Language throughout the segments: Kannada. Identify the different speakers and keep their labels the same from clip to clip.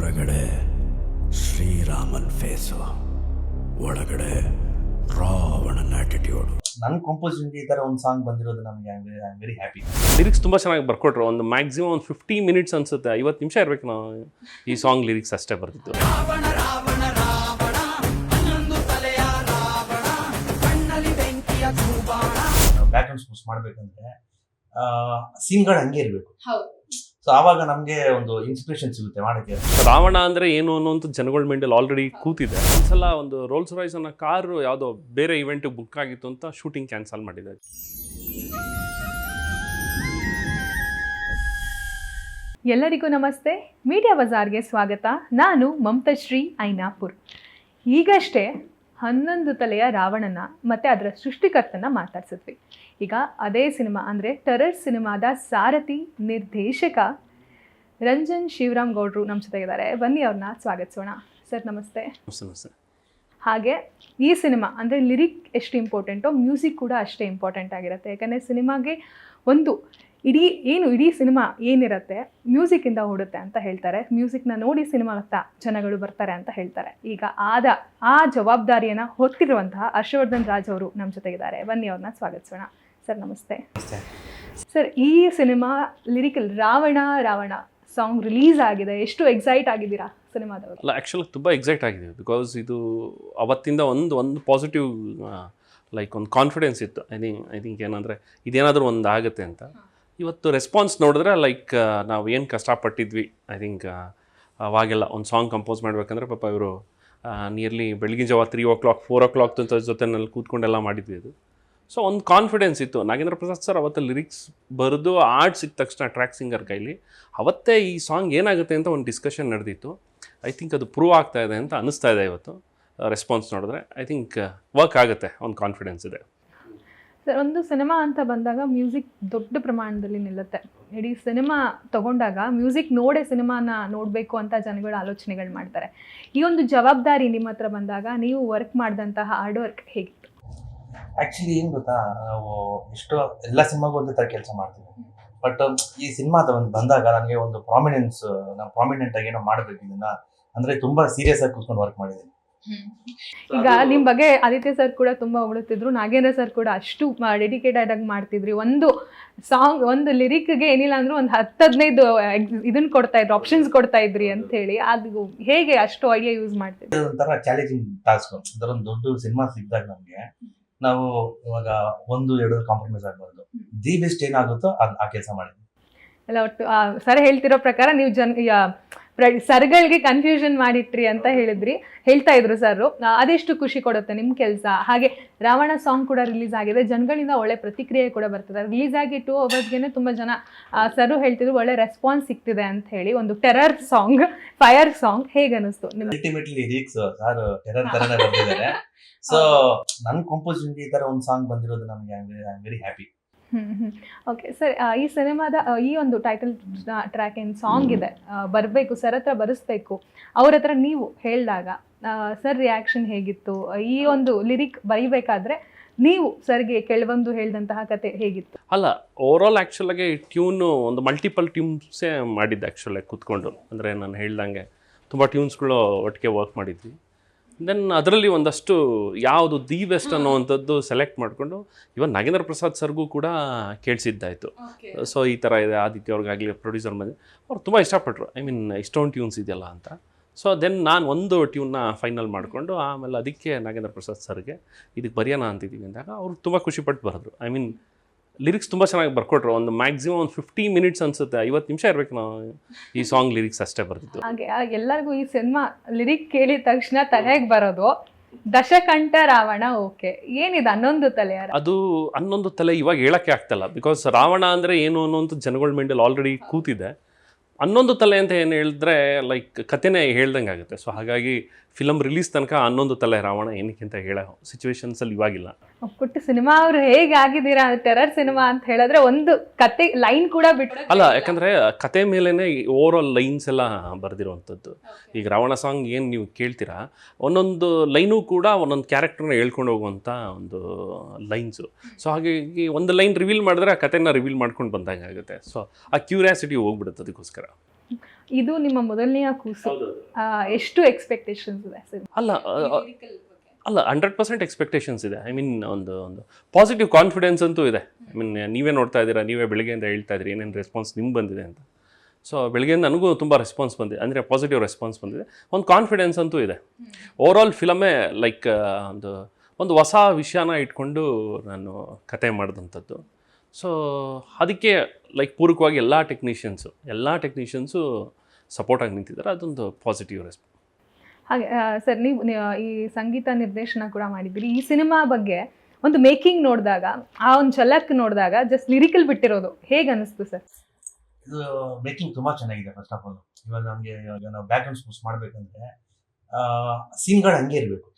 Speaker 1: ಹೊರಗಡೆ ಶ್ರೀರಾಮನ್ ಫೇಸು ಒಳಗಡೆ ರಾವಣನ ಆಟಿಟ್ಯೂಡ್
Speaker 2: ನನ್ನ ಕಂಪೋಸಿಂಗ್ ಈ ತರ ಒಂದು ಸಾಂಗ್ ಬಂದಿರೋದು ನಮಗೆ I am very happy
Speaker 3: lyrics ತುಂಬ ಚೆನ್ನಾಗಿ ಬರ್ಕೊಟ್ರು. ಒಂದು ಮ್ಯಾಕ್ಸಿಮಮ್ ಒಂದು ಫಿಫ್ಟಿ ಮಿನಿಟ್ಸ್ ಅನ್ಸುತ್ತೆ. ಐವತ್ತು ನಿಮಿಷ ಇರಬೇಕು ನಾವು ಈ ಸಾಂಗ್ ಲಿರಿಕ್ಸ್ ಅಷ್ಟೇ ಬರ್ತಿತ್ತು
Speaker 2: ಬ್ಯಾಕ್ ಅಂಡ್ ಸ್ಕೋರ್ಸ್ ಮಾಡ್ಬೇಕಂದ್ರೆ ಸೀನ್ಗಳು ಹಂಗೆ ಇರಬೇಕು.
Speaker 4: ಹೌದು.
Speaker 2: ಸೊ ಆವಾಗ ನಮಗೆ ಒಂದು ಇನ್ಸ್ಪಿರೇಷನ್ ಸಿಗುತ್ತೆ ಮಾಡಕ್ಕೆ.
Speaker 3: ರಾವಣ ಅಂದ್ರೆ ಏನು ಅನ್ನೋಂಥ ಜನಗಳ ಮೈಂಡಲ್ಲಿ ಆಲ್ರೆಡಿ ಕೂತಿದೆ. ಒಂದ್ಸಲ ಒಂದು ರೋಲ್ಸ್ ರಾಯ್ಸ್ ಅನ್ನೋ ಕಾರು ಯಾವುದೋ ಬೇರೆ ಇವೆಂಟ್ ಬುಕ್ ಆಗಿತ್ತು ಅಂತ ಶೂಟಿಂಗ್ ಕ್ಯಾನ್ಸಲ್ ಮಾಡಿದ್ದಾರೆ
Speaker 4: ಎಲ್ಲರಿಗೂ ನಮಸ್ತೆ. ಮೀಡಿಯಾ ಬಜಾರ್ಗೆ ಸ್ವಾಗತ. ನಾನು ಮಮತಾಶ್ರೀ ಐನಾಪುರ್. ಈಗಷ್ಟೇ ಹನ್ನೊಂದು ತಲೆಯ ರಾವಣನ ಮತ್ತು ಅದರ ಸೃಷ್ಟಿಕರ್ತನ ಮಾತಾಡ್ಸಿದ್ವಿ. ಈಗ ಅದೇ ಸಿನಿಮಾ ಅಂದರೆ ಟೆರರ್ ಸಿನಿಮಾದ ಸಾರಥಿ ನಿರ್ದೇಶಕ ರಂಜನ್ ಶಿವರಾಮ್ ಗೌಡ್ರು ನಮ್ಮ ಜೊತೆಗಿದ್ದಾರೆ ಬನ್ನಿ ಅವ್ರನ್ನ ಸ್ವಾಗತಿಸೋಣ. ಸರ್ ನಮಸ್ತೆ. ಹಾಗೆ ಈ ಸಿನಿಮಾ ಅಂದರೆ ಲಿರಿಕ್ ಎಷ್ಟು ಇಂಪಾರ್ಟೆಂಟೋ ಮ್ಯೂಸಿಕ್ ಕೂಡ ಅಷ್ಟೇ ಇಂಪಾರ್ಟೆಂಟ್ ಆಗಿರುತ್ತೆ. ಯಾಕಂದರೆ ಸಿನಿಮಾಗೆ ಒಂದು ಇಡೀ ಏನು ಇಡೀ ಸಿನಿಮಾ ಏನಿರುತ್ತೆ ಮ್ಯೂಸಿಕ್ಕಿಂದ ಓಡುತ್ತೆ ಅಂತ ಹೇಳ್ತಾರೆ. ಮ್ಯೂಸಿಕ್ನ ನೋಡಿ ಸಿನಿಮಾತ್ತ ಜನಗಳು ಬರ್ತಾರೆ ಅಂತ ಹೇಳ್ತಾರೆ. ಈಗ ಆದ ಆ ಜವಾಬ್ದಾರಿಯನ್ನು ಹೊತ್ತಿರುವಂತಹ ಹರ್ಷವರ್ಧನ್ ರಾಜ್ ಅವರು ನಮ್ಮ ಜೊತೆಗಿದ್ದಾರೆ ಬನ್ನಿ ಅವ್ರನ್ನ ಸ್ವಾಗತಿಸೋಣ. ಸರ್ ನಮಸ್ತೆ. ಸರ್ ಈ cinema lyrical Ravana Ravana song release ಆಗಿದೆ. ಎಷ್ಟು ಎಕ್ಸೈಟ್ ಆಗಿದ್ದೀರಾ ಸಿನಿಮಾದವರು?
Speaker 3: ಅಲ್ಲ ಆ್ಯಕ್ಚುಲಿ ತುಂಬ ಎಕ್ಸೈಟ್ ಆಗಿದ್ದೀವಿ. ಬಿಕಾಸ್ ಇದು ಅವತ್ತಿಂದ ಒಂದು ಒಂದು ಪಾಸಿಟಿವ್ ಲೈಕ್ ಒಂದು ಕಾನ್ಫಿಡೆನ್ಸ್ ಇತ್ತು. ಐ ಥಿಂಕ್ ಐ ಥಿಂಕ್ ಏನಂದರೆ ಇದೇನಾದರೂ ಒಂದು ಆಗುತ್ತೆ ಅಂತ. ಇವತ್ತು ರೆಸ್ಪಾನ್ಸ್ ನೋಡಿದ್ರೆ ಲೈಕ್ ನಾವು ಏನು ಕಷ್ಟಪಟ್ಟಿದ್ವಿ. ಐ ಥಿಂಕ್ ಅವಾಗೆಲ್ಲ ಒಂದು ಸಾಂಗ್ ಕಂಪೋಸ್ ಮಾಡಬೇಕಂದ್ರೆ ಪಾಪ ಇವರು ನಿಯರ್ಲಿ ಬೆಳಗಿನ ಜಾವ three o'clock four o'clock ಜೊತೆನಲ್ಲಿ ಕೂತ್ಕೊಂಡೆಲ್ಲ ಮಾಡಿದ್ವಿ ಇದು ಸೊ ಒಂದು ಕಾನ್ಫಿಡೆನ್ಸ್ ಇತ್ತು. ನಾಗೇಂದ್ರ ಪ್ರಸಾದ್ ಸರ್ ಅವತ್ತು ಲಿರಿಕ್ಸ್ ಬರೆದು ಆರ್ಟ್ ಸಿಕ್ಕ ತಕ್ಷಣ ಟ್ರ್ಯಾಕ್ ಸಿಂಗರ್ ಕೈಲಿ, ಅವತ್ತೇ ಈ ಸಾಂಗ್ ಏನಾಗುತ್ತೆ ಅಂತ ಒಂದು ಡಿಸ್ಕಷನ್ ನಡೆದಿತ್ತು. ಐ ಥಿಂಕ್ ಅದು ಪ್ರೂವ್ ಆಗ್ತಾ ಇದೆ ಅಂತ ಅನಿಸ್ತಾ ಇದೆ ಇವತ್ತು. ರೆಸ್ಪಾನ್ಸ್ ನೋಡಿದ್ರೆ ಐ ಥಿಂಕ್ ವರ್ಕ್ ಆಗುತ್ತೆ, ಒಂದು ಕಾನ್ಫಿಡೆನ್ಸ್ ಇದೆ.
Speaker 4: ಸರ್ ಒಂದು ಸಿನಿಮಾ ಅಂತ ಬಂದಾಗ ಮ್ಯೂಸಿಕ್ ದೊಡ್ಡ ಪ್ರಮಾಣದಲ್ಲಿ ನಿಲ್ಲುತ್ತೆ. ಇಡೀ ಸಿನಿಮಾ ತಗೊಂಡಾಗ ಮ್ಯೂಸಿಕ್ ನೋಡೇ ಸಿನಿಮಾನ ನೋಡಬೇಕು ಅಂತ ಜನಗಳು ಆಲೋಚನೆಗಳು ಮಾಡ್ತಾರೆ. ಈ ಒಂದು ಜವಾಬ್ದಾರಿ ನಿಮ್ಮ ಹತ್ರ ಬಂದಾಗ, ನೀವು ವರ್ಕ್ ಮಾಡಿದಂತಹ ಹಾರ್ಡ್ ವರ್ಕ್ ಹೇಗಿತ್ತು
Speaker 2: ಆಕ್ಚುಲಿ ಏನು ಗೊತ್ತಾ? ನಾವು ಎಷ್ಟೋ ಎಲ್ಲ ಸಿನಿಮಾಗೂ ಒಂದೇ ತರ ಕೆಲಸ ಮಾಡ್ತೀವಿ. ಬಟ್ ಈ ಸಿನಿಮಾದ ಒಂದು ಬಂದಾಗ ನನಗೆ ಒಂದು ಪ್ರಾಮಿನೆನ್ಸ್ ನಾನು ಪ್ರಾಮಿನೆಂಟ್ ಆಗಿ ಏನೋ ಮಾಡ್ಬೇಕು ಇದನ್ನ. ಅಂದ್ರೆ ತುಂಬಾ ಸೀರಿಯಸ್ ಆಗಿ ಕೂತ್ಕೊಂಡು ವರ್ಕ್ ಮಾಡಿದ್ದೀನಿ.
Speaker 4: ಈಗ ನಿಮ್ಮ ಬಗ್ಗೆ ಆದಿತ್ಯ ಸರ್ ಕೂಡ ತುಂಬಾ ಹೊಗಳುತ್ತಿದ್ರು. ನಾಗೇಂದ್ರ ಸರ್ ಕೂಡ ಅಷ್ಟು ಡೆಡಿಕೇಟೆಡ್ ಆಗಿ ಮಾಡ್ತಿದ್ರಿ. ಒಂದು ಸಾಂಗ್ ಒಂದು ಲಿರಿಕ್ಗೆ ಏನಿಲ್ಲ ಅಂದ್ರೂ ಒಂದು ಹತ್ತು ಹದಿನೈದು ಇದನ್ನ ಕೊಡ್ತಾ ಇದ್ರು ಆಪ್ಷನ್ಸ್ ಕೊಡ್ತಾ ಇದ್ರಿ ಅಂತ ಹೇಳಿ ಅದು ಹೇಗೆ ಅಷ್ಟು ಐಡಿಯಾ ಯೂಸ್ ಮಾಡ್ತಿದ್ರು?
Speaker 2: ಒಂಥರ ಚಾಲೆಂಜಿಂಗ್ ಟಾಸ್ಕ್ ಅದರ ಒಂದು ದೊಡ್ಡ ಸಿನಿಮಾ ಸಿಕ್ಕಿದಾಗ ನಮ್ಗೆ ನಾವು ಇವಾಗ ಒಂದು ಎರಡು ಕಾಂಪ್ರಮೈಸ್ ಆಗಬಾರ್ದು. ದಿ ಬೆಸ್ಟ್ ಏನಾಗುತ್ತೋ ಅದು ಆ ಕೆಲಸ ಮಾಡಿದ್ವಿ
Speaker 4: ಅಲ್ಲ ಒಟ್ಟು ಸರ್ ಹೇಳ್ತಿರೋ ಪ್ರಕಾರ ನೀವು ಜನ್ ಸರ್ಗಳಿಗೆ ಕನ್ಫ್ಯೂಷನ್ ಮಾಡಿಟ್ರಿ ಅಂತ ಹೇಳಿದ್ರಿ. ಹೇಳ್ತಾ ಇದ್ರು ಸರ್ ಅದೆಷ್ಟು ಖುಷಿ ಕೊಡುತ್ತೆ ನಿಮ್ಮ ಕೆಲಸ? ಹಾಗೆ ರಾವಣ ಸಾಂಗ್ ಕೂಡ ರಿಲೀಸ್ ಆಗಿದೆ. ಜನಗಳಿಂದ ಒಳ್ಳೆ ಪ್ರತಿಕ್ರಿಯೆ ಕೂಡ ಬರ್ತದೆ. ರಿಲೀಸ್ ಆಗಿ ಟೂ ಅವರ್ಸ್ಗೆ ತುಂಬಾ ಜನ ಸರ್ ಹೇಳ್ತಿದ್ರು ಒಳ್ಳೆ ರೆಸ್ಪಾನ್ಸ್ ಸಿಗ್ತಿದೆ ಅಂತ ಹೇಳಿ. ಒಂದು ಟೆರರ್ ಸಾಂಗ್ ಫೈರ್ ಸಾಂಗ್ ಹೇಗೆ ಅನಿಸ್ತು
Speaker 2: ಸೊ ನನ್ ಕಂಪೋಸಿಂಗ್ ಈ ತರ ಒಂದು ಸಾಂಗ್ ಬಂದಿರೋದು ನಮಗೆ I am very happy
Speaker 4: okay sir. ಈ ಸಿನಿಮಾದ ಈ ಒಂದು ಟೈಟಲ್ ಟ್ರ್ಯಾಕ್ ಏನು ಸಾಂಗ್ ಇದೆ ಬರಬೇಕು, ಸರ್ ಹತ್ರ ಬರೆಸ್ಬೇಕು, ಅವ್ರ ಹತ್ರ ನೀವು ಹೇಳಿದಾಗ ಸರ್ ರಿಯಾಕ್ಷನ್ ಹೇಗಿತ್ತು, ಈ ಒಂದು ಲಿರಿಕ್ ಬರೀಬೇಕಾದ್ರೆ ನೀವು ಸರ್ಗೆ ಕೆಲವೊಂದು ಹೇಳಿದಂತಹ ಕತೆ ಹೇಗಿತ್ತು?
Speaker 3: ಅಲ್ಲ ಓವರ್ಆಲ್ ಆ್ಯಕ್ಚುಲಾಗಿ ಟ್ಯೂನು ಒಂದು ಮಲ್ಟಿಪಲ್ ಟ್ಯೂನ್ಸೇ ಮಾಡಿದ್ದೆ ಆ್ಯಕ್ಚುಲಾಗಿ ಕೂತ್ಕೊಂಡು. ಅಂದರೆ ನಾನು ಹೇಳ್ದಂಗೆ ತುಂಬ ಟ್ಯೂನ್ಸ್ಗಳು ಒಟ್ಟಿಗೆ ವರ್ಕ್ ಮಾಡಿದ್ವಿ. ದೆನ್ ಅದರಲ್ಲಿ ಒಂದಷ್ಟು ಯಾವುದು ದಿ ಬೆಸ್ಟ್ ಅನ್ನೋವಂಥದ್ದು ಸೆಲೆಕ್ಟ್ ಮಾಡಿಕೊಂಡು ಇವನ್ ನಾಗೇಂದ್ರ ಪ್ರಸಾದ್ ಸರ್ಗೂ ಕೂಡ ಕೇಳಿಸಿದ್ದಾಯಿತು. ಸೊ ಈ ಥರ ಇದೆ ಆದಿತ್ಯ ಅವ್ರಿಗಾಗಲಿ ಪ್ರೊಡ್ಯೂಸರ್ ಬಂದು ಅವ್ರು ತುಂಬ ಇಷ್ಟಪಟ್ಟರು ಐ ಮೀನ್ ಇಷ್ಟೊಂದು ಟ್ಯೂನ್ಸ್ ಇದೆಯಲ್ಲ ಅಂತ. ಸೊ ದೆನ್ ನಾನು ಒಂದು ಟ್ಯೂನ್ನ ಫೈನಲ್ ಮಾಡಿಕೊಂಡು ಆಮೇಲೆ ಅದಕ್ಕೆ ನಾಗೇಂದ್ರ ಪ್ರಸಾದ್ ಸರ್ಗೆ ಇದಕ್ಕೆ ಬರೆಯೋಣ ಅಂತಿದ್ದೀವಿ ಅಂದಾಗ ಅವರು ತುಂಬ ಖುಷಿಪಟ್ಟು ಬರೆದ್ರು. ಐ ಮೀನ್ ಲಿರಿಕ್ಸ್ ತುಂಬ ಚೆನ್ನಾಗಿ ಬರ್ಕೊಟ್ರು. ಒಂದು ಮ್ಯಾಕ್ಸಿಮಮ್ ಒಂದು ಫಿಫ್ಟಿ ಮಿನಿಟ್ಸ್ ಅನ್ಸುತ್ತೆ. ಐವತ್ತು ನಿಮಿಷ ಇರಬೇಕು ನಾವು ಈ ಸಾಂಗ್ ಲಿರಿಕ್ಸ್ ಅಷ್ಟೇ ಬರ್ತಿತ್ತು
Speaker 4: ಹಾಗೆ ಆ, ಎಲ್ಲರಿಗೂ ಈ ಸಿನಿಮಾ ಲಿರಿಕ್ ಕೇಳಿದ ತಕ್ಷಣ ತಲೆಗೆ ಬರೋದು ದಶಕಂಠ ರಾವಣ ಓಕೆ. ಏನಿದೆ ಹನ್ನೊಂದು ತಲೆ
Speaker 3: ಅದು ಹನ್ನೊಂದು ತಲೆ ಇವಾಗ ಹೇಳಕ್ಕೆ ಆಗ್ತಲ್ಲ. ಬಿಕಾಸ್ ರಾವಣ ಅಂದರೆ ಏನು ಅನ್ನೋಂಥ ಜನಗಳ ಮೈಂಡಲ್ಲಿ ಆಲ್ರೆಡಿ ಕೂತಿದೆ. ಹನ್ನೊಂದು ತಲೆ ಅಂತ ಏನು ಹೇಳಿದ್ರೆ ಲೈಕ್ ಕತೆನೇ ಹೇಳ್ದಂಗೆ ಆಗುತ್ತೆ ಸೊ ಹಾಗಾಗಿ ಫಿಲಮ್ ರಿಲೀಸ್ ತನಕ ಹನ್ನೊಂದು ತಲೆ ರಾವಣ ಏನಕ್ಕೆ ಅಂತ ಹೇಳೋ ಸಿಚುವೇಶನ್ಸಲ್ಲಿ ಇವಾಗಿಲ್ಲ.
Speaker 4: ಒಟ್ಟು ಸಿನಿಮಾ ಅವ್ರು ಹೇಗೆ ಆಗಿದ್ದೀರಾ ಟೆರರ್ ಸಿನಿಮಾ ಅಂತ ಹೇಳಿದ್ರೆ ಒಂದು ಕತೆ ಲೈನ್ ಕೂಡ ಬಿಟ್ಟು
Speaker 3: ಅಲ್ಲ ಯಾಕಂದ್ರೆ ಕತೆ ಮೇಲೇ ಓವರ್ ಆಲ್ ಲೈನ್ಸ್ ಎಲ್ಲ ಬರೆದಿರುವಂಥದ್ದು. ಈಗ ರಾವಣ ಸಾಂಗ್ ಏನು ನೀವು ಕೇಳ್ತೀರಾ ಒಂದೊಂದು ಲೈನು ಕೂಡ ಒಂದೊಂದು ಕ್ಯಾರೆಕ್ಟರ್ನ ಹೇಳ್ಕೊಂಡು ಹೋಗುವಂಥ ಒಂದು ಲೈನ್ಸು ಸೊ ಹಾಗಾಗಿ ಒಂದು ಲೈನ್ ರಿವೀಲ್ ಮಾಡಿದ್ರೆ ಆ ಕತೆನ ರಿವೀಲ್ ಮಾಡ್ಕೊಂಡು ಬಂದಂಗೆ ಆಗುತ್ತೆ ಸೊ ಆ ಕ್ಯೂರಿಯಾಸಿಟಿ ಹೋಗ್ಬಿಡುತ್ತೆ ಅದಕ್ಕೋಸ್ಕರ.
Speaker 4: ಇದು ನಿಮ್ಮ ಮೊದಲನೆಯ ಕೂಸು. ಆ, ಎಷ್ಟು ಎಕ್ಸ್ಪೆಕ್ಟೇಷನ್ಸ್ ಇದೆ ಸಿನಿಮಾ
Speaker 3: ಅಲ್ಲ ಅ- ಅಲ್ಲ ಹಂಡ್ರೆಡ್ ಪರ್ಸೆಂಟ್ ಎಕ್ಸ್ಪೆಕ್ಟೇಷನ್ಸ್ ಇದೆ. ಐ ಮೀನ್ ಒಂದು ಒಂದು ಪಾಸಿಟಿವ್ ಕಾನ್ಫಿಡೆನ್ಸ್ ಅಂತೂ ಇದೆ. ಐ ಮೀನ್ ನೀವೇ ನೋಡ್ತಾ ಇದ್ದೀರಾ ನೀವೇ ಬೆಳಗ್ಗೆಯಿಂದ ಹೇಳ್ತಾ ಇದ್ರಿ ಏನೇನು ರೆಸ್ಪಾನ್ಸ್ ನಿಮ್ಗೆ ಬಂದಿದೆ ಅಂತ. ಸೊ ಬೆಳಗ್ಗೆಯಿಂದ ನನಗೂ ತುಂಬ ರೆಸ್ಪಾನ್ಸ್ ಬಂದಿದೆ ಅಂದರೆ ಪಾಸಿಟಿವ್ ರೆಸ್ಪಾನ್ಸ್ ಬಂದಿದೆ. ಒಂದು ಕಾನ್ಫಿಡೆನ್ಸ್ ಅಂತೂ ಇದೆ. ಓವರಾಲ್ ಫಿಲಮೇ ಲೈಕ್ ಒಂದು ಒಂದು ಹೊಸ ವಿಷಯನ ಇಟ್ಕೊಂಡು ನಾನು ಕತೆ ಮಾಡಿದಂಥದ್ದು. ಸೊ ಅದಕ್ಕೆ ಲೈಕ್ ಪೂರಕವಾಗಿ ಎಲ್ಲ ಟೆಕ್ನಿಷಿಯನ್ಸು ಎಲ್ಲ ಟೆಕ್ನಿಷಿಯನ್ಸು ಸಪೋರ್ಟಾಗಿ ನಿಂತಿದ್ದಾರೆ ಅದೊಂದು ಪಾಸಿಟಿವ್ ರೆಸ್ಪಾನ್ಸ್
Speaker 4: ಹಾಗೆ ಸರ್ ನೀವು ಈ ಸಂಗೀತ ನಿರ್ದೇಶನ ಕೂಡ ಮಾಡಿದ್ದೀರಿ. ಈ ಸಿನಿಮಾ ಬಗ್ಗೆ ಒಂದು ಮೇಕಿಂಗ್ ನೋಡಿದಾಗ ಆ ಒಂದು ಚಲಕ್ ನೋಡಿದಾಗ ಜಸ್ಟ್ ಲಿರಿಕಲ್ ಬಿಟ್ಟಿರೋದು ಹೇಗೆ ಅನಿಸ್ತು ಸರ್?
Speaker 2: ಇದು ಮೇಕಿಂಗ್ ತುಂಬಾ ಚೆನ್ನಾಗಿದೆ ಫಸ್ಟ್ ಆಫ್ ಆಲ್ ಇವಾಗ ನಮಗೆ ಇವಾಗ ನಾವು ಬ್ಯಾಕ್ ಅಂಡ್ ಸ್ಪೂಸ್ ಮಾಡ್ಬೇಕಂದ್ರೆ ಸೀನ್ಗಳು ಹಂಗೆ ಇರಬೇಕು.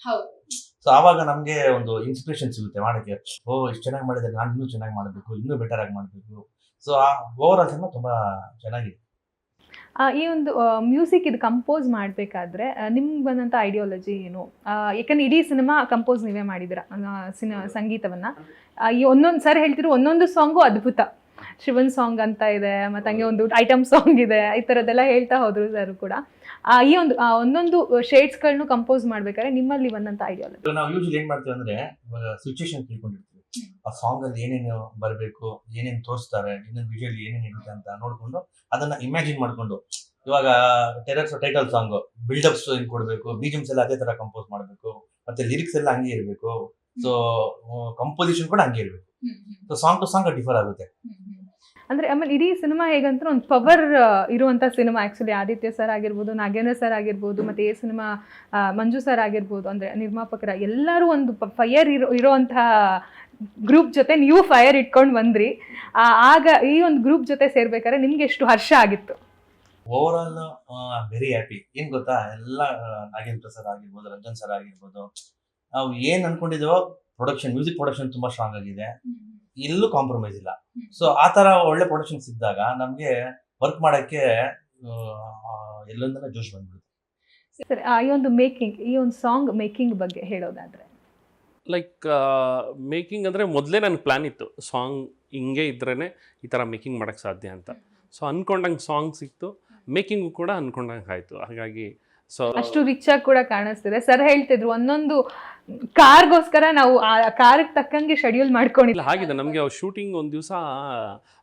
Speaker 2: ಸೊ ಆವಾಗ ನಮಗೆ ಒಂದು ಇನ್ಸ್ಪಿರೇಷನ್ ಸಿಗುತ್ತೆ ಮಾಡೋಕ್ಕೆ. ಓ ಇಷ್ಟು ಚೆನ್ನಾಗಿ ಮಾಡಿದ್ರೆ ನಾನು ಇನ್ನೂ ಚೆನ್ನಾಗಿ ಮಾಡಬೇಕು ಇನ್ನೂ ಬೆಟರ್ ಆಗಿ ಮಾಡಬೇಕು. ಸೊ ಆ ಓವರ್ ಆಲ್ ಸಿನಿಮಾ ತುಂಬಾ ಚೆನ್ನಾಗಿದೆ.
Speaker 4: ಈ ಒಂದು ಮ್ಯೂಸಿಕ್ ಇದು ಕಂಪೋಸ್ ಮಾಡಬೇಕಾದ್ರೆ ನಿಮ್ಗೆ ಬಂದಂಥ ಐಡಿಯಾಲಜಿ ಏನು? ಯಾಕಂದ್ರೆ ಇಡೀ ಸಿನಿಮಾ ಕಂಪೋಸ್ ನೀವೇ ಮಾಡಿದ್ದೀರಾ? ಸಿನ ಸಂಗೀತವನ್ನು? ಈ ಒಂದೊಂದು ಸರ್ ಹೇಳ್ತಿರೋ ಒಂದೊಂದು ಸಾಂಗು ಅದ್ಭುತ. ಶಿವನ್ ಸಾಂಗ್ ಅಂತ ಇದೆ ಮತ್ತು ಹಂಗೆ ಒಂದು ಐಟಮ್ ಸಾಂಗ್ ಇದೆ ಈ ಥರದ್ದೆಲ್ಲ ಹೇಳ್ತಾ ಹೋದ್ರು ಸರ್ ಕೂಡ. ಈ ಒಂದು ಒಂದೊಂದು ಒಂದೊಂದು ಶೇಡ್ಸ್ಗಳನ್ನು ಕಂಪೋಸ್ ಮಾಡ್ಬೇಕಾದ್ರೆ ನಿಮ್ಮಲ್ಲಿ ಬಂದಂಥ ಐಡಿಯಾಲಜಿ
Speaker 2: ನಾವು ಯೂಶಲಿ ಏನು ಮಾಡ್ತೀವಿ ಅಂದ್ರೆ ಸಿಚುವೇಶನ್ ತಿಳ್ಕೊಂಡಿರ್ತೀವಿ. ಆ ಸಾಂಗ್ ಅಲ್ಲಿ ಏನೇನು ಬರಬೇಕು ಏನೇನು ತೋರಿಸ್ತಾರೆ ಇನ್ನೊಂದು ವಿಡಿಯೋಲಿ ಏನೇನು ಇರುತ್ತೆ ಅಂತ ನೋಡ್ಕೊಂಡು ಅದನ್ನ ಇಮ್ಯಾಜಿನ್ ಮಾಡ್ಕೊಂಡು ಇವಾಗ ಟೆರರ್ಸ್ ಟೈಟಲ್ ಸಾಂಗ್ ಬಿಲ್ಡಪ್ಸ್ ಹೆಂಗ್ ಕೊಡಬೇಕು ಬೀಜಮ್ಸ್ ಎಲ್ಲ ಅದೇ ತರ ಕಂಪೋಸ್ ಮಾಡಬೇಕು ಮತ್ತೆ ಲಿರಿಕ್ಸ್ ಎಲ್ಲ ಹಂಗೆ ಇರಬೇಕು ಸೊ ಕಂಪೋಸಿಷನ್ ಕೂಡ ಹಂಗೆ ಇರಬೇಕು. So song to song differ ಆಗುತ್ತೆ.
Speaker 4: ಅಂದ್ರೆ ಆಮೇಲೆ ಇಡೀ ಸಿನಿಮಾ ಹೇಗಂದ್ರೆ ಒಂದು ಪವರ್ ಇರುವಂತ ಸಿನಿಮಾ ಆಕ್ಚುಲಿ ಆದಿತ್ಯ ಸರ್ ಆಗಿರ್ಬೋದು ನಾಗೇಂದ್ರ ಸರ್ ಆಗಿರ್ಬೋದು ಮತ್ತೆ ಈ ಸಿನಿಮಾ ಮಂಜು ಸರ್ ಆಗಿರ್ಬೋದು ಅಂದ್ರೆ ನಿರ್ಮಾಪಕರ ಎಲ್ಲರೂ ಒಂದು ಫೈಯರ್ ಇರೋ ಇರೋವಂತಹ ಗ್ರೂಪ್ ಜೊತೆ ನೀವು ಫೈರ್ ಇಟ್ಕೊಂಡು ಬಂದ್ರಿ. ಆಗ ಈ ಒಂದು ಗ್ರೂಪ್ ಜೊತೆ ಸೇರ್ಬೇಕಾದ್ರೆ ನಿಮ್ಗೆ ಎಷ್ಟು ಹರ್ಷ ಆಗಿತ್ತು?
Speaker 2: ಓವರ್ ಆಲ್ ವೆರಿ ಹ್ಯಾಪಿ ಏನ್ ಗೊತ್ತಾ? ಎಲ್ಲ ನಾಗೇಂದ್ರ ಸರ್ ಆಗಿರ್ಬೋದು ರಂಜನ್ ಸರ್ ಆಗಿರ್ಬೋದು ನಾವು ಏನ್ ಅನ್ಕೊಂಡಿದೀವೋ ಪ್ರೊಡಕ್ಷನ್ ಮ್ಯೂಸಿಕ್ ಪ್ರೊಡಕ್ಷನ್ ತುಂಬಾ ಸ್ಟ್ರಾಂಗ್ ಆಗಿದೆ. ಎಲ್ಲೂ ಕಾಂಪ್ರಮೈಸ್ ಇಲ್ಲ. ಸೊ ಆ ತರ ಒಳ್ಳೆ ಪ್ರೊಡಕ್ಷನ್ ಸಿಕ್ಕಿದಾಗ ನಮ್ಗೆ ವರ್ಕ್ ಮಾಡಕ್ಕೆ ಎಲ್ಲೊಂದನ್ನ ಜೋಶ್ ಬಂದ್ಬಿಡುತ್ತೆ.
Speaker 4: ಸರ್ ಈ ಒಂದು ಮೇಕಿಂಗ್ ಈ ಒಂದು ಸಾಂಗ್ ಮೇಕಿಂಗ್ ಬಗ್ಗೆ ಹೇಳೋದಾದ್ರೆ
Speaker 3: ಲೈಕ್ ಮೇಕಿಂಗ್ ಅಂದರೆ ಮೊದಲೇ ನನ್ನ ಪ್ಲ್ಯಾನ್ ಇತ್ತು. ಸಾಂಗ್ ಹಿಂಗೆ ಇದ್ರೇ ಈ ಥರ ಮೇಕಿಂಗ್ ಮಾಡೋಕ್ಕೆ ಸಾಧ್ಯ ಅಂತ. ಸೊ ಅಂದ್ಕೊಂಡಂಗೆ ಸಾಂಗ್ ಸಿಕ್ತು. ಮೇಕಿಂಗು ಕೂಡ ಅಂದ್ಕೊಂಡಂಗೆ ಆಯಿತು. ಹಾಗಾಗಿ ಸೊ
Speaker 4: ಅಷ್ಟು ರಿಚ್ ಆಗಿ ಕೂಡ ಕಾಣಿಸ್ತಿದೆ. ಸರ್ ಹೇಳ್ತಿದ್ರು ಒಂದೊಂದು ಕಾರ್ಗೋಸ್ಕರ ನಾವು ಆ ಕಾರ್ಗೆ ತಕ್ಕಂಗೆ ಶೆಡ್ಯೂಲ್ ಮಾಡ್ಕೊಂಡಿಲ್ಲ
Speaker 3: ಹಾಗಿದೆ. ನಮಗೆ ಶೂಟಿಂಗ್ ಒಂದು ದಿವಸ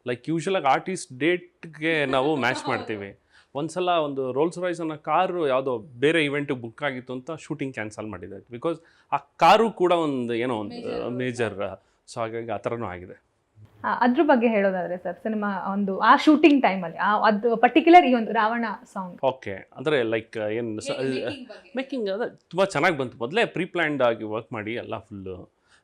Speaker 3: ಲೈಕ್ ಯೂಶಲಾಗಿ ಆರ್ಟಿಸ್ಟ್ ಡೇಟ್ಗೆ ನಾವು ಮ್ಯಾಚ್ ಮಾಡ್ತೀವಿ. ಒಂದ್ಸಲ ಒಂದು ರೋಲ್ಸ್ ರಾಯ್ಸ್ ಅನ್ನೋ ಕಾರು ಯಾವುದೋ ಬೇರೆ ಇವೆಂಟಿಗೆ ಬುಕ್ ಆಗಿತ್ತು ಅಂತ ಶೂಟಿಂಗ್ ಕ್ಯಾನ್ಸಲ್ ಮಾಡಿದೆ. ಬಿಕಾಸ್ ಆ ಕಾರು ಕೂಡ ಒಂದು ಏನೋ ಒಂದು ಮೇಜರ್ ಸೊ ಹಾಗಾಗಿ ಆ ಥರನೂ ಆಗಿದೆ.
Speaker 4: ಅದ್ರ ಬಗ್ಗೆ ಹೇಳೋದಾದ್ರೆ ಸರ್ ಸಿನಿಮಾ ಒಂದು ಆ ಶೂಟಿಂಗ್ ಟೈಮಲ್ಲಿ ಆ ಅದು ಪರ್ಟಿಕ್ಯುಲರ್ ಈ ಒಂದು ರಾವಣ ಸಾಂಗ್
Speaker 3: ಓಕೆ ಅಂದರೆ ಲೈಕ್ ಏನು ಮೇಕಿಂಗ್ ಅದೇ ತುಂಬ ಚೆನ್ನಾಗಿ ಬಂತು. ಮೊದಲೇ ಪ್ರೀ ಪ್ಲ್ಯಾಂಡ್ ಆಗಿ ವರ್ಕ್ ಮಾಡಿ ಎಲ್ಲ ಫುಲ್ಲು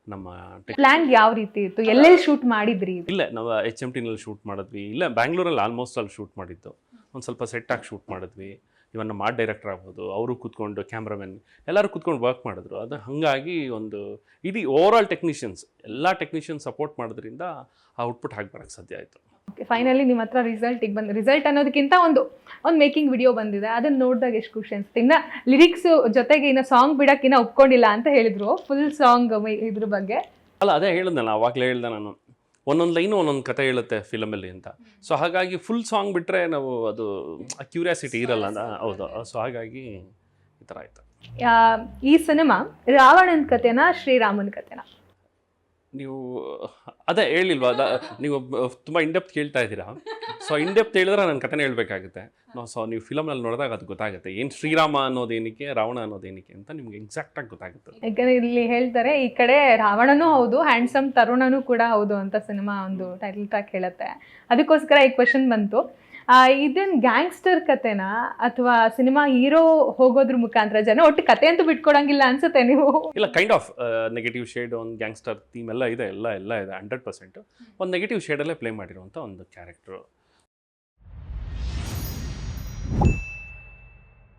Speaker 3: ನಮ್ಮ
Speaker 4: ಪ್ಲಾನ್ ಯಾವ ರೀತಿ ಇತ್ತು? ಎಲ್ಲೆಲ್ಲಿ ಶೂಟ್ ಮಾಡಿದ್ರಿ?
Speaker 3: ಇಲ್ಲ ನಾವು ಎಚ್ ಎಂ ಟಿನಲ್ಲಿ ಶೂಟ್ ಮಾಡಿದ್ವಿ. ಇಲ್ಲ ಬ್ಯಾಂಗ್ಳೂರಲ್ಲಿ ಆಲ್ಮೋಸ್ಟ್ ಅಲ್ಲಿ ಶೂಟ್ ಮಾಡಿದ್ದು. ಒಂದು ಸ್ವಲ್ಪ ಸೆಟ್ ಸೆಟ್ಟಾಗಿ ಶೂಟ್ ಮಾಡಿದ್ವಿ. ಇವನ್ನ ಮಾಡ್ ಡೈರೆಕ್ಟರ್ ಆಗ್ಬೋದು ಅವರು ಕೂತ್ಕೊಂಡು ಕ್ಯಾಮ್ರಾಮನ್ ಎಲ್ಲರೂ ಕೂತ್ಕೊಂಡು ವರ್ಕ್ ಮಾಡಿದ್ರು. ಅದು ಹಾಗಾಗಿ ಒಂದು ಇಡೀ ಓವರ್ ಆಲ್ ಟೆಕ್ನಿಷಿಯನ್ಸ್ ಎಲ್ಲ ಟೆಕ್ನಿಷಿಯನ್ಸ್ ಸಪೋರ್ಟ್ ಮಾಡೋದ್ರಿಂದ ಆ ಔಟ್ಪುಟ್ ಹಾಗೆ ಬರೋಕ್ಕೆ ಸಾಧ್ಯ ಆಯಿತು.
Speaker 4: ಫೈನಲಿ ನಿಮ್ಮ ಹತ್ರ ರಿಸಲ್ಟಿಗೆ ಬಂದು ರಿಸಲ್ಟ್ ಅನ್ನೋದಕ್ಕಿಂತ ಒಂದು ಒಂದು ಮೇಕಿಂಗ್ ವಿಡಿಯೋ ಬಂದಿದೆ. ಅದನ್ನ ನೋಡಿದಾಗ ಎಷ್ಟು ಖುಷಿ ಅನಿಸುತ್ತೆ. ಇನ್ನು ಲಿರಿಕ್ಸ್ ಜೊತೆಗೆ ಇನ್ನು ಸಾಂಗ್ ಬಿಡೋಕ್ಕಿನ್ನ ಒಪ್ಕೊಂಡಿಲ್ಲ ಅಂತ ಹೇಳಿದ್ರು. ಫುಲ್ ಸಾಂಗ್ ಇದ್ರ ಬಗ್ಗೆ.
Speaker 3: ಅಲ್ಲ ಅದೇ ಹೇಳಿದ್ನಲ್ಲ ಅವಾಗಲೇ ಹೇಳ್ದೆ ನಾನು. ಒಂದೊಂದು ಲೈನು ಒಂದೊಂದು ಕತೆ ಹೇಳುತ್ತೆ ಫಿಲಮಲ್ಲಿ ಅಂತ. ಸೊ ಹಾಗಾಗಿ ಫುಲ್ ಸಾಂಗ್ ಬಿಟ್ಟರೆ ನಾವು ಅದು ಕ್ಯೂರಿಯಾಸಿಟಿ ಇರಲ್ಲ ಅಂತ. ಹೌದು. ಸೊ ಹಾಗಾಗಿ ಈ ಥರ ಆಯಿತು.
Speaker 4: ಈ ಸಿನಿಮಾ ರಾವಣನ ಕಥೆನಾ ಶ್ರೀರಾಮನ ಕತೆನಾ?
Speaker 3: ನೀವು, ಅದೇ ಹೇಳಿಲ್ವಾ, ಅದ ನೀವು ತುಂಬ ಇಂಡೆಪ್ತ್ ಕೇಳ್ತಾ ಇದ್ದೀರಾ? ಸೊ ಇಂಡೆಪ್ತ್ ಹೇಳಿದ್ರೆ ನನ್ನ ಕಥೆನೇ ಹೇಳಬೇಕಾಗುತ್ತೆ. ನಾವು ಸೊ ನೀವು ಫಿಲಮ್ನಲ್ಲಿ ನೋಡಿದಾಗ ಅದು ಗೊತ್ತಾಗುತ್ತೆ. ಏನು ಶ್ರೀರಾಮ ಅನ್ನೋದೇನಕ್ಕೆ ರಾವಣ ಅನ್ನೋದೇನಕ್ಕೆ ಅಂತ ನಿಮ್ಗೆ ಎಕ್ಸಾಕ್ಟಾಗಿ ಗೊತ್ತಾಗುತ್ತೆ.
Speaker 4: ಯಾಕಂದ್ರೆ ಇಲ್ಲಿ ಹೇಳ್ತಾರೆ, ಈ ಕಡೆ ರಾವಣನೂ ಹೌದು ಹ್ಯಾಂಡ್ಸಮ್ ತರುಣನೂ ಕೂಡ ಹೌದು ಅಂತ ಸಿನಿಮಾ ಒಂದು ಟೈಟಲ್ ಟ್ರ್ಯಾಕ್ ಹೇಳುತ್ತೆ ಅದಕ್ಕೋಸ್ಕರ ಈ ಕ್ವಶನ್ ಬಂತು. ಇದೇನ್ ಗ್ಯಾಂಗ್ಸ್ಟರ್ ಕತೆನಾ ಅಥವಾ ಸಿನಿಮಾ ಹೀರೋ ಹೋಗೋದ್ರ ಮುಖಾಂತರ ಜನ ಒಟ್ಟು ಕತೆ ಅಂತೂ ಬಿಟ್ಕೊಡಂಗಿಲ್ಲ ಅನ್ಸುತ್ತೆ ನೀವು?
Speaker 3: ಇಲ್ಲ ಕೈಂಡ್ ಆಫ್ ನೆಗೆಟಿವ್ ಶೇಡ್ ಒಂದು ಗ್ಯಾಂಗ್ಸ್ಟರ್ ಥೀಮ್ ಎಲ್ಲ ಇದೆ, ಎಲ್ಲ ಎಲ್ಲ ಇದೆ ಹಂಡ್ರೆಡ್ ಪರ್ಸೆಂಟ್ ಒಂದು ನೆಗೆಟಿವ್ ಶೇಡಲ್ಲೇ ಪ್ಲೇ ಮಾಡಿರುವಂಥ ಒಂದು ಕ್ಯಾರೆಕ್ಟ್ರು